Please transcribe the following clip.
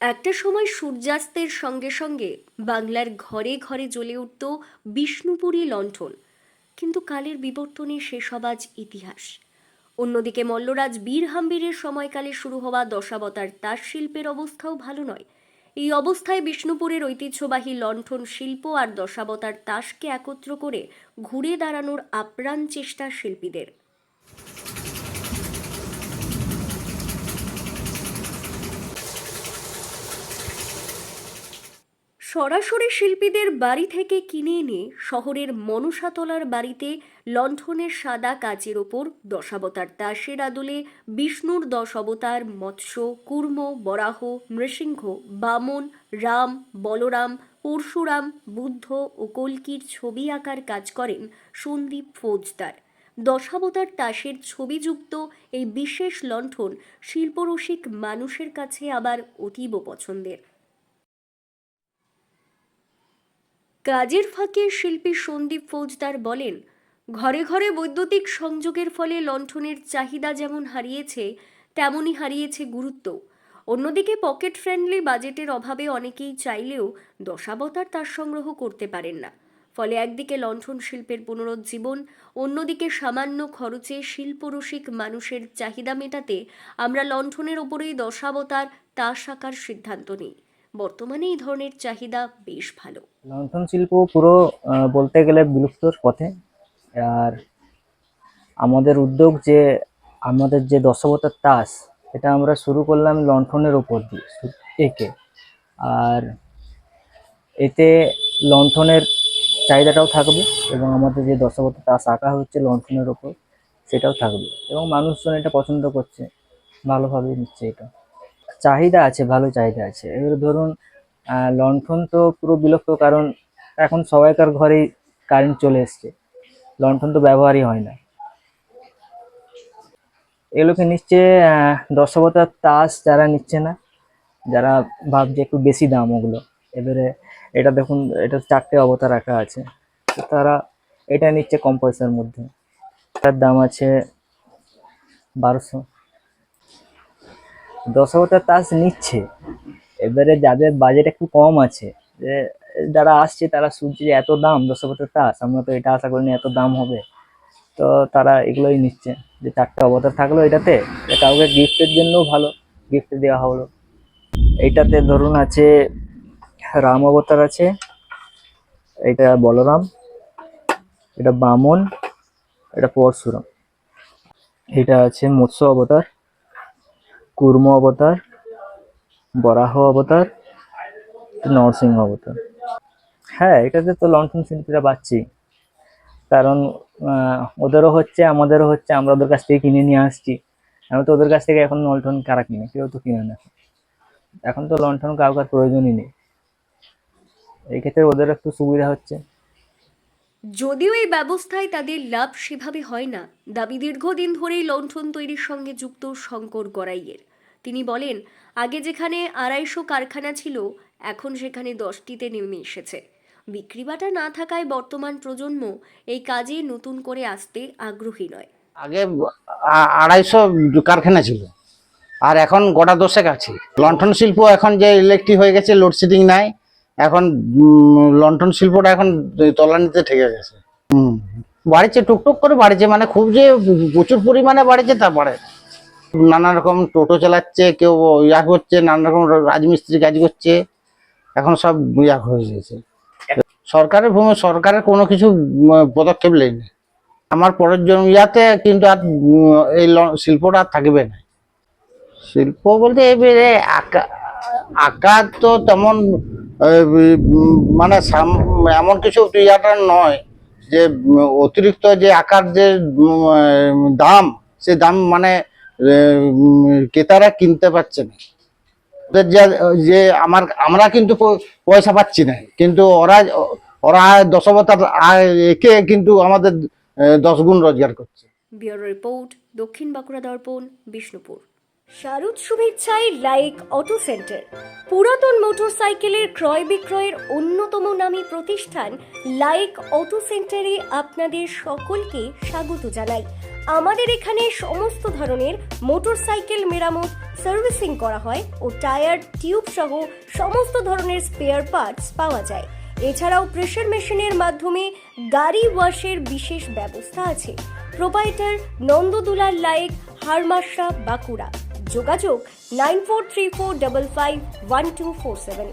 একটা সময় সূর্যাস্তের সঙ্গে সঙ্গে বাংলার ঘরে ঘরে জ্বলে উঠত বিষ্ণুপুরী লণ্ঠন। কিন্তু কালের বিবর্তনে সেসব আজ ইতিহাস। অন্যদিকে মল্লরাজ বীর হাম্বিরের সময়কালে শুরু হওয়া দশাবতার তাঁত শিল্পের অবস্থাও ভালো নয়। এই অবস্থায় বিষ্ণুপুরের ঐতিহ্যবাহী লণ্ঠন শিল্প আর দশাবতার তাসকে একত্র করে ঘুরে দাঁড়ানোর আপ্রাণ চেষ্টা শিল্পীদের। সরাসরি শিল্পীদের বাড়ি থেকে কিনে এনে শহরের মনসাতলার বাড়িতে লণ্ঠনের সাদা কাচের ওপর দশাবতার দাসের আদলে বিষ্ণুর দশ অবতার মৎস্য, কুর্ম, বরাহ, নৃসিংহ, বামন, রাম, বলরাম, পরশুরাম, বুদ্ধ ও কল্কির ছবি আঁকার কাজ করেন সন্দীপ ফৌজদার। দশাবতার তাসের ছবিযুক্ত এই বিশেষ লণ্ঠন শিল্পরসিক মানুষের কাছে আবার অতীব পছন্দের। কাজের ফাঁকে শিল্পী সন্দীপ ফৌজদার বলেন, ঘরে ঘরে বৈদ্যুতিক সংযোগের ফলে লণ্ঠনের চাহিদা যেমন হারিয়েছে, তেমনই হারিয়েছে গুরুত্ব। অন্যদিকে পকেট ফ্রেন্ডলি বাজেটের অভাবে অনেকেই চাইলেও দশাবতার তার সংগ্রহ করতে পারেন না। ফলে একদিকে লণ্ঠন শিল্পের পুনরুজ্জীবন, অন্যদিকে সামান্য খরচে শিল্পরসিক মানুষের চাহিদা মেটাতে আমরা লণ্ঠনের ওপরেই দশাবতার, তাস আঁকার সিদ্ধান্ত নিই। বর্তমানে এই ধরনের চাহিদা বেশ ভালো। লণ্ঠন শিল্প পুরো বলতে গেলে বিলুপ্তর পথে। আর আমাদের উদ্যোগ যে, আমাদের যে দশবতার তাস, এটা আমরা শুরু করলাম লণ্ঠনের ওপর দিয়ে, এঁকে। আর এতে লণ্ঠনের চাহিদাটাও থাকবে এবং আমাদের যে দশবতার তাস আঁকা হচ্ছে লণ্ঠনের ওপর, সেটাও থাকবে। এবং মানুষজন এটা পছন্দ করছে, ভালোভাবে নিচ্ছে এটা। চাহিদা আছে, ভালো চাহিদা আছে। এবারে ধরুন লণ্ঠন তো পুরো বিলুপ্ত, কারণ এখন সবাইকার ঘরেই কারেন্ট চলে এসছে। লণ্ঠন তো ব্যবহারই হয় না। এগুলোকে নিচ্ছে দশবতার তাস যারা নিচ্ছে না, যারা ভাবছে একটু বেশি দাম ওগুলো। এবারে এটা দেখুন, এটা চারটে অবতার রাখা আছে। তারা এটা নিচ্ছে কম পয়সার মধ্যে। তার দাম আছে বারোশো। দশ অবতার তাস নিচ্ছে। এবারে যাদের বাজেট একটু কম আছে, যে যারা আসছে তারা শুনছে যে এত দাম দশ অবতার তাস, আমরা তো এটা আশা করিনি এত দাম হবে। তো তারা এগুলোই নিচ্ছে, যে চারটে অবতার থাকল এটাতে কাউকে গিফটের জন্যও ভালো গিফট দেওয়া হলো। এইটাতে ধরুন আছে, রাম অবতার আছে, এটা বলরাম, এটা বামন, এটা পরশুরাম। এটা আছে মৎস্য অবতার। কুর্ম অবতার, বরাহ অবতার, নরসিংহ অবতার। হ্যাঁ এটাতে তো লণ্ঠন শিল্পীরা পাচ্ছি কারণ ওদেরও হচ্ছে, আমাদেরও হচ্ছে, আমরা ওদের কাছ থেকে কিনে নিয়ে আসছি। আমি তো ওদের কাছ থেকে এখন লণ্ঠন কারা কিনে? কেউ তো কিনে না। এখন তো লণ্ঠন কাউকার প্রয়োজনই নেই। এই ক্ষেত্রে ওদের একটু সুবিধা হচ্ছে। যদিও এই ব্যবস্থায় তাদের লাভ সেভাবে হয় না। দাবি দীর্ঘদিন ধরেই লণ্ঠন তৈরির সঙ্গে যুক্ত শঙ্কর গড়াইয়ের। তিনি বলেন আগে যেখানে আড়াইশো কারখানা ছিল এখন সেখানে দশটিতে নেমে এসেছে। বিক্রিবাটা না থাকায় বর্তমান প্রজন্ম এই কাজে নতুন করে আসতে আগ্রহী নয়। আগে আড়াইশো কারখানা ছিল আর এখন গোটা দশেক আছে। লণ্ঠন শিল্প এখন যে ইলেকট্রিক হয়ে গেছে লোডশেডিং নাই এখন উম, লণ্ঠন শিল্পটা এখন তলানিতে ঠেকে গেছে। বাড়িছে টুকটুক করে বাড়িছে মানে খুব যে প্রচুর পরিমাণে বাড়িছে তা বাড়ে নানা রকম টোটো চালাচ্ছে, কেউ ইয়া করছে নানা রকম রাজমিস্ত্রি কাজ করছে। এখন সব ইয়া হয়ে গেছে। সরকারের ভূমি, সরকারের কোনো কিছু পদক্ষেপ নেয়নি আমার পরের জন্য ইয়াতে কিন্তু আর এই শিল্পটা আর থাকবে না। শিল্প বলতে এবারে আঁকা আঁকা তো তেমন মানে এমন কিছু ইয়াটা নয় যে অতিরিক্ত যে আকার যে দাম, সে দাম মানে ক্রেতারা কিনতে পারছে না। যে আমার, আমরা কিন্তু পয়সা পাচ্ছি না। কিন্তু ওরা ওরা দশবতার একে কিন্তু আমাদের দশ গুণ রোজগার করছে। Bureau report, Dakshin Bankura Darpan, Bishnupur. শারদ শুভেচ্ছায় লাইক অটো সেন্টার। পুরাতন মোটরসাইকেলের ক্রয় বিক্রয়ের অন্যতম নামী প্রতিষ্ঠান লাইক অটো সেন্টারে আপনাদের সকলকে স্বাগত জানাই। আমাদের এখানে সমস্ত ধরনের মোটরসাইকেল মেরামত, সার্ভিসিং করা হয় ও টায়ার, টিউব সহ সমস্ত ধরনের স্পেয়ার পার্টস পাওয়া যায়। এছাড়াও প্রেশার মেশিনের মাধ্যমে গাড়ি ওয়াশের বিশেষ ব্যবস্থা আছে। প্রোপাইটার নন্দদুলার লায়েক হারমাশা বাঁকুড়া। যোগাযোগ nine four three four double five one two four seven.